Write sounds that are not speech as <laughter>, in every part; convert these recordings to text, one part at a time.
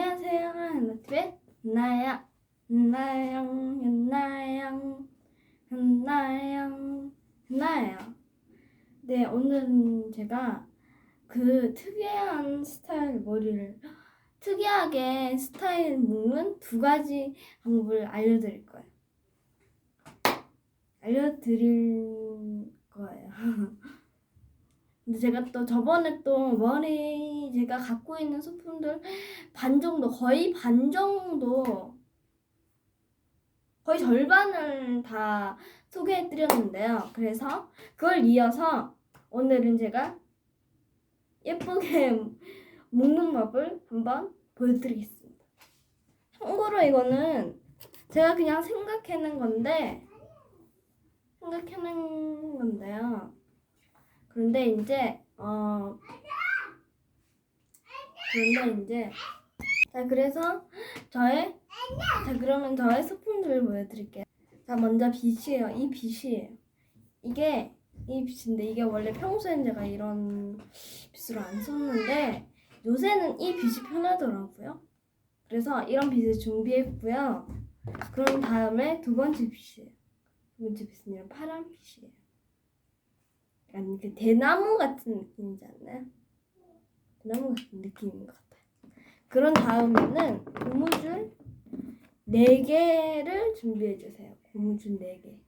안녕하세요. 하나TV의 나야, 나양, 나양, 나양, 나예요. 네, 오늘은 제가 그 특이한 스타일 머리를 특이하게 스타일 묶는 두 가지 방법을 알려드릴 거예요. 알려드릴 거예요. <laughs> 근데 제가 또 저번에 또 머리 제가 갖고 있는 소품들 반 정도 거의 반 정도 거의 절반을 다 소개해 드렸는데요. 그래서 그걸 이어서 오늘은 제가 예쁘게 묶는 법을 한번 보여드리겠습니다. 참고로 이거는 제가 그냥 생각해낸 건데 생각해낸 건데요. 그런데 이제 어 그런데 이제 자 그래서 저의 자 그러면 저의 소품들을 보여드릴게요. 자 먼저 빗이에요. 이 빗이에요. 이게 이 빗인데 이게 원래 평소엔 제가 이런 빗으로 안 썼는데 요새는 이 빗이 편하더라고요. 그래서 이런 빗을 준비했고요. 그럼 다음에 두 번째 빗이에요. 두 번째 빗은 이런 파란 빗이에요. 약간 그 대나무 같은 느낌이지 않나요? 대나무 같은 느낌인 것 같아요. 그런 다음에는 고무줄 4개를 준비해 주세요. 고무줄 4개.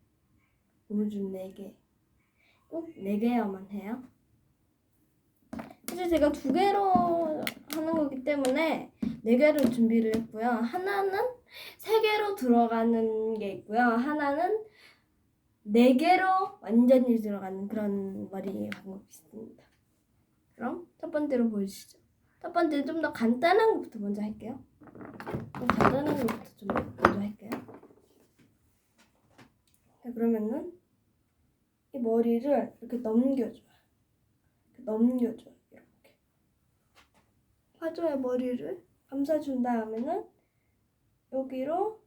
고무줄 4개. 꼭 4개여만 해요. 사실 제가 두 개로 하는 거기 때문에 4개를 준비를 했고요. 하나는 3개로 들어가는 게 있고요. 하나는 네 개로 완전히 들어가는 그런 머리 방법이 있습니다. 그럼 첫 번째로 보여주시죠. 첫 번째 좀 더 간단한 것부터 먼저 할게요. 좀 간단한 것부터 좀 먼저 할게요. 자, 그러면은 이 머리를 이렇게 넘겨줘요. 이렇게 넘겨줘요. 이렇게. 화조의 머리를 감싸준 다음에는 여기로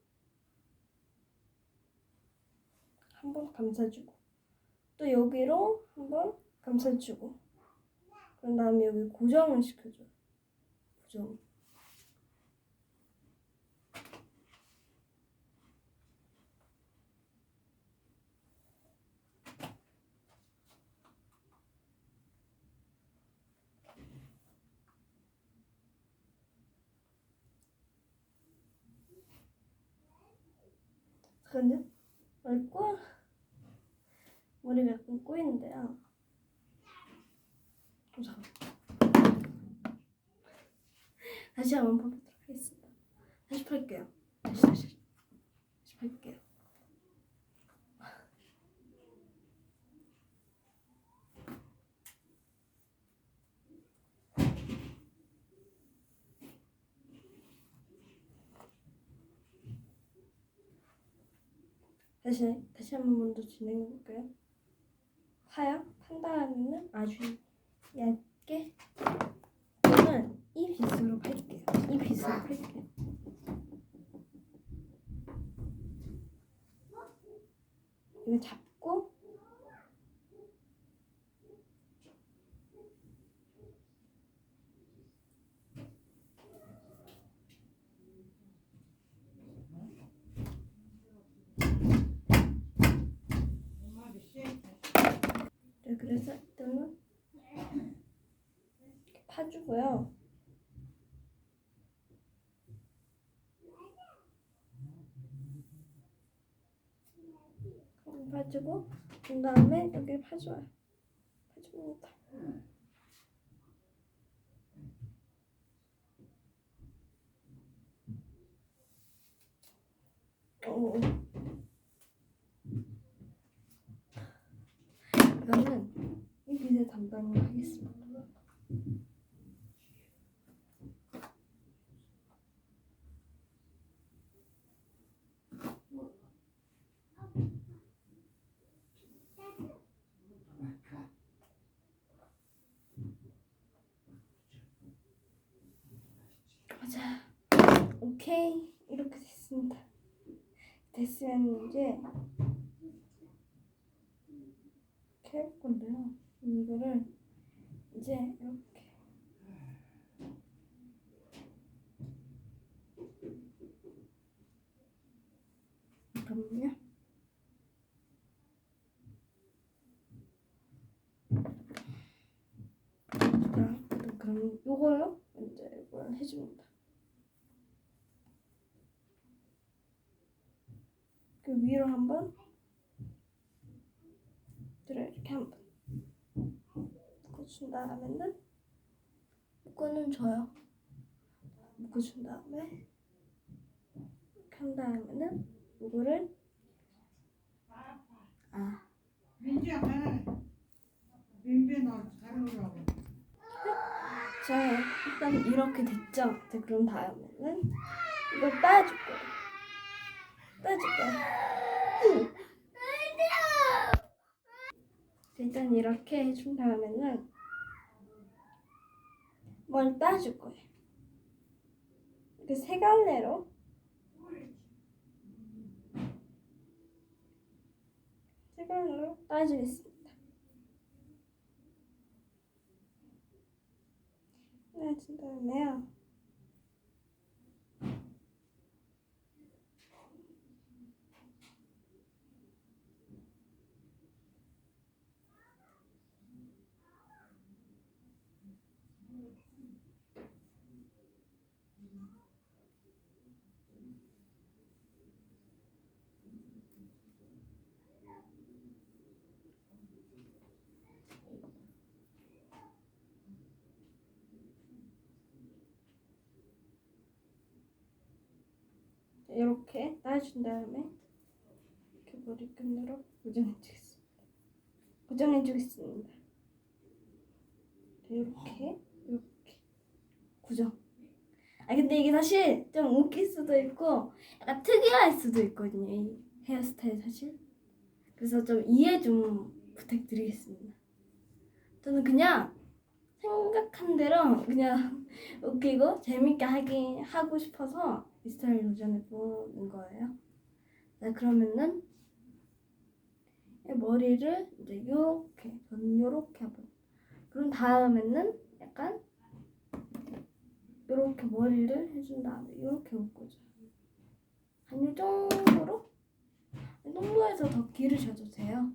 한번 감싸주고 또 여기로 한번 감싸주고 그런 다음에 여기 고정을 시켜줘요. 고정. 잠깐요. 꼬 머리가 약간 꼬이는데요. 어, 잠깐. 다시 한번 봐보도록 하겠습니다. 다시 팔게요. 다시 다시 다시 팔게요. 다시 다시 한 번 먼저 진행해 볼까요? 파요? 판 다음에는 아주 얇게 저는 이 빗으로 팔게요. 이 빗으로 팔게요. 이거 잡고 네, 그래서 일단은 파주고요. 파주고 그 다음에 여기 파줘요. 파줍니다. 오. 이거는 이 빗을 담당을 하겠습니다. 오케이. 이렇게 됐습니다. 됐으면 이제 이렇게 건데요. 이거를 이제 이렇게 잠깐만요. 그럼 요걸로 이제 이걸 해줍니다. 그 위로 한번 들어 이렇게 한번 묶어준 다음에는 묶어는 줘요. 묶어준 다음에 이렇게 한 다음에는 이거를 아 가라. 민배 너 가려고. 자, 일단 이렇게 됐죠? 자, 그럼 다음에는 이걸 따줄 거예요. 따줄 거예요. 자, 일단 이렇게 해준 다음에는 뭘 따줄 거예요. 이렇게 세 갈래로 세 갈래로 따주겠습니다. 따준 다음에요. 이렇게 따준 다음에 이렇게 머리끈으로 고정해 주겠습니다. 고정해 주겠습니다. 이렇게 이렇게 고정. 아 근데 이게 사실 좀 웃길 수도 있고 약간 특이할 수도 있거든요. 이 헤어스타일 사실. 그래서 좀 이해 좀 부탁드리겠습니다. 저는 그냥 생각한 대로 그냥 <laughs> 웃기고 재밌게 하기 하고 싶어서 이 스타일 도전해 보는 거예요. 자 그러면은 이 머리를 이제 요렇게 저는 요렇게 한번 그럼 다음에는 약간 요렇게 머리를 해준 다음에 요렇게 묶어줘요. 한 요 정도로 농구에서 더 기르셔도 돼요.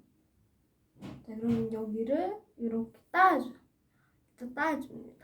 자 그러면 여기를 이렇게 따줘. 자 따줍니다.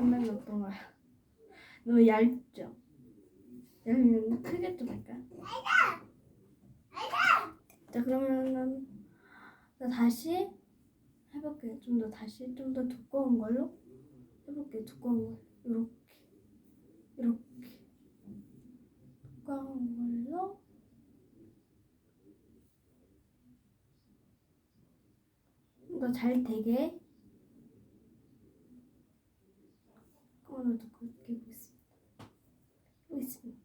한번 어떤가요? <laughs> 너무 얇죠? 얇으면 크게 좀 할까요? 자 그러면은 자, 다시 해볼게요. 좀 더 다시 좀 더 두꺼운 걸로 해볼게요. 두꺼운 거 이렇게 이렇게 두꺼운 걸로 이거 잘 되게 오늘도 그렇게 보겠습니다. 보겠습니다.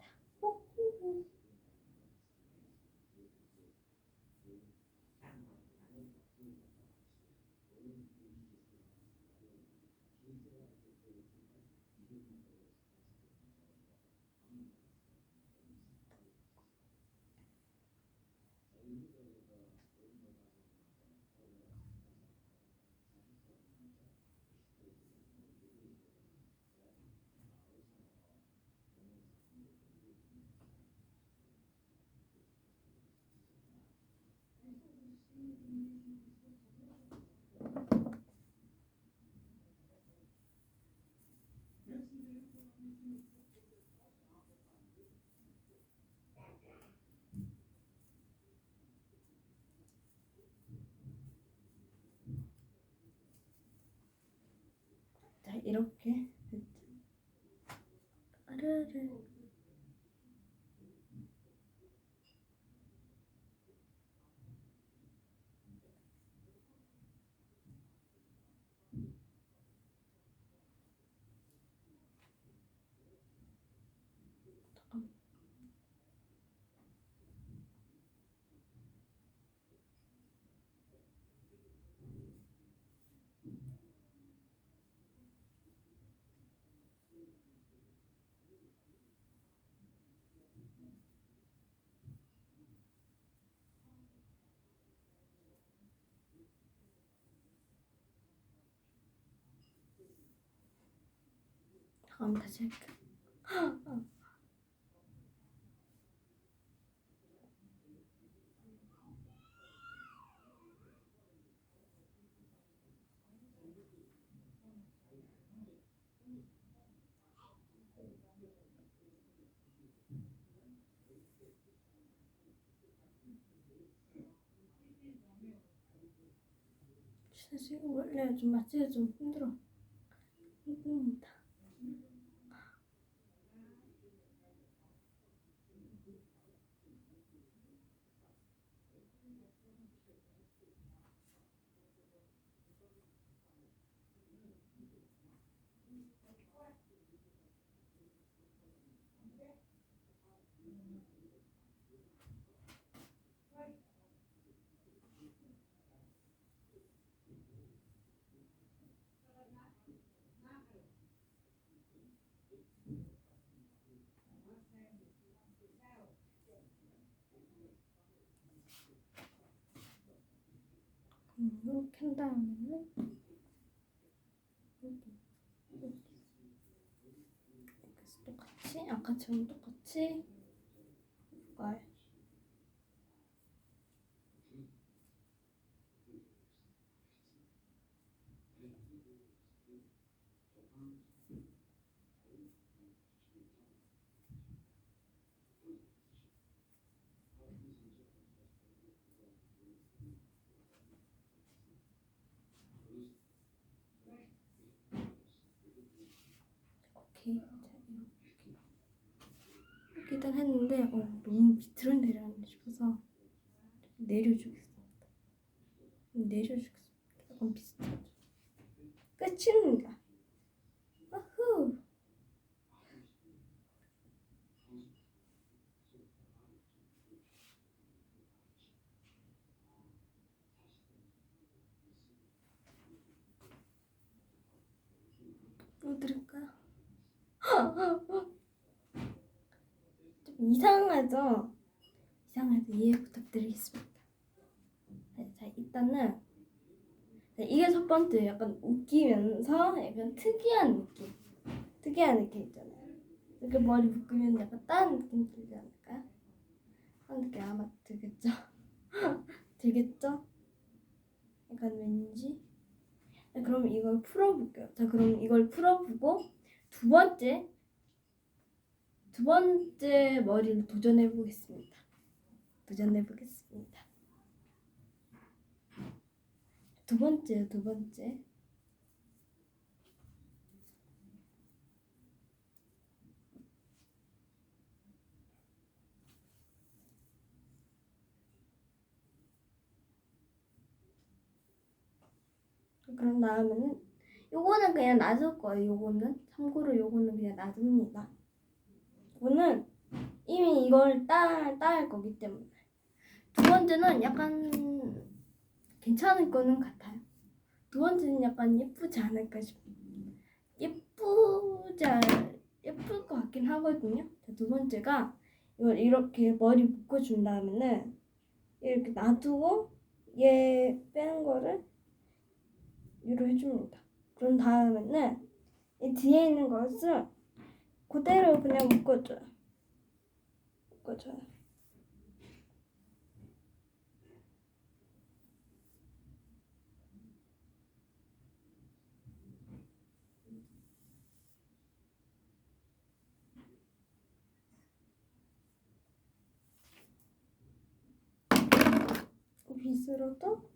이렇게. 아르르. 잠깐. 다음 다시 할게. 사실 원래 좀 맞추기 좀 힘들어. 힘듭니다. 음, 이렇게 한 다음에는 여기 이렇게 똑같이 아까처럼 똑같이. 이걸 오케 이렇게 이렇게 딱 했는데 어 너무 밑으로 내려가고 싶어서 내려주겠습니다. 내려주겠습니다. 약간 비슷하죠. 끝입니다. 아후! 뭐 드릴까요? 좀 이상하죠? 이상해도 이해 부탁드리겠습니다. 네, 자, 일단은 네, 이게 첫 번째 약간 웃기면서 약간 특이한 느낌. 특이한 느낌 있잖아요. 이렇게 머리 묶으면 약간 다른 느낌 들지 않을까요? 한 느낌 아마 들겠죠? <laughs> 들겠죠? 약간 왠지 네, 그럼 이걸 풀어볼게요. 자, 그럼 이걸 풀어보고 두 번째 두 번째 머리를 도전해 보겠습니다. 도전해 보겠습니다. 두 번째, 두 번째. 그런 다음에는 요거는 그냥 놔둘 거예요. 요거는 참고로 요거는 그냥 놔둡니다. 요거는 이미 이걸 따 따할 거기 때문에 두 번째는 약간 괜찮을 거는 같아요. 두 번째는 약간 예쁘지 않을까 싶어요. 예쁘지 않- 예쁠 것 같긴 하거든요. 자, 두 번째가 이걸 이렇게 머리 묶어준 다음에는 이렇게 놔두고 얘 빼는 거를 위로 해줍니다. 그런 다음에는 이 뒤에 있는 것을 그대로 그냥 묶어줘요. 묶어줘요. 빗으로도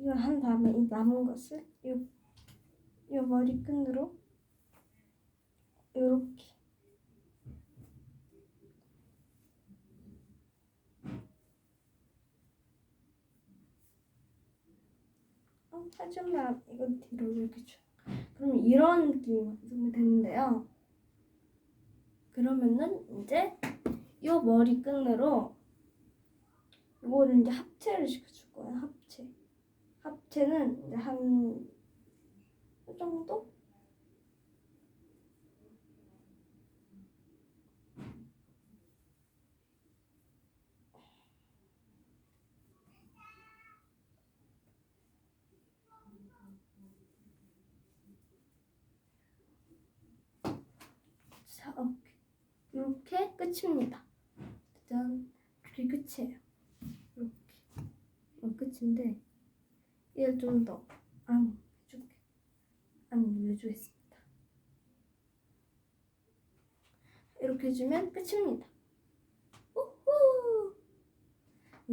이걸 한 다음에 이 남은 것을 요, 요 머리끈으로 요렇게 하지만 이거 뒤로 이렇게 쭉. 그럼 이런 느낌이 완성이 되는데요. 그러면은 이제 이 머리끈으로 이거를 이제 합체를 시켜줄 거예요. 합체. 합체는 한이 정도? 이렇게 끝입니다. 짠, 이렇게 끝이에요. 이렇게. 어, 끝인데 얘를 좀더 안 해줄게. 안 올려주겠습니다. 이렇게 해주면 끝입니다. 우후!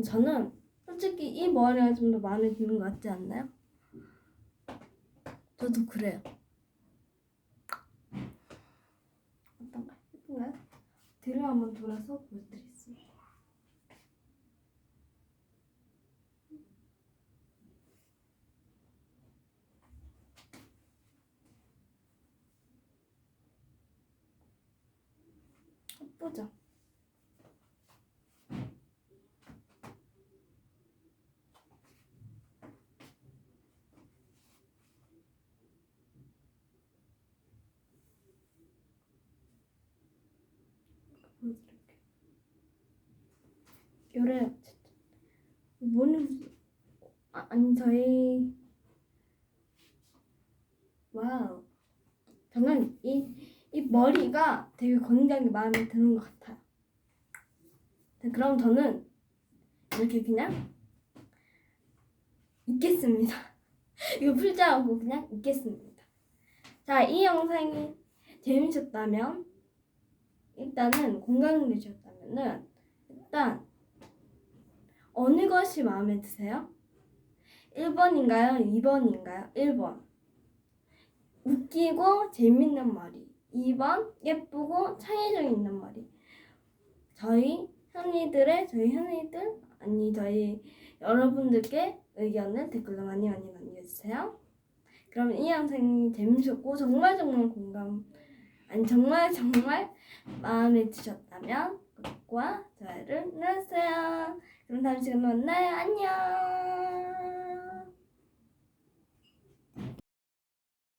저는 솔직히 이 머리가 좀 더 마음에 드는 것 같지 않나요? 저도 그래요. 어떤가요? 예쁜가요? 뒤를 한번 돌아서 보여드리겠습니다. 예쁘죠? 보여드릴게요. 요래 뭐는 아, 아니 저희 와우 저는 이, 이 머리가 되게 굉장히 마음에 드는 것 같아요. 네, 그럼 저는 이렇게 그냥 있겠습니다. <laughs> 이거 풀지 않고 그냥 있겠습니다. 자, 이 영상이 재밌었다면 일단은 공감이 되셨다면은 일단 어느 것이 마음에 드세요? 1번인가요? 2번인가요? 1번 웃기고 재밌는 머리 2번 예쁘고 창의력 있는 머리 저희 현이들의 저희 현이들 아니 저희 여러분들께 의견을 댓글로 많이 많이 남겨주세요 그럼 이 영상이 재밌었고 정말 정말 공감 아니 정말 정말 마음에 드셨다면 구독과 좋아요를 눌러주세요. 그럼 다음 시간에 만나요. 안녕.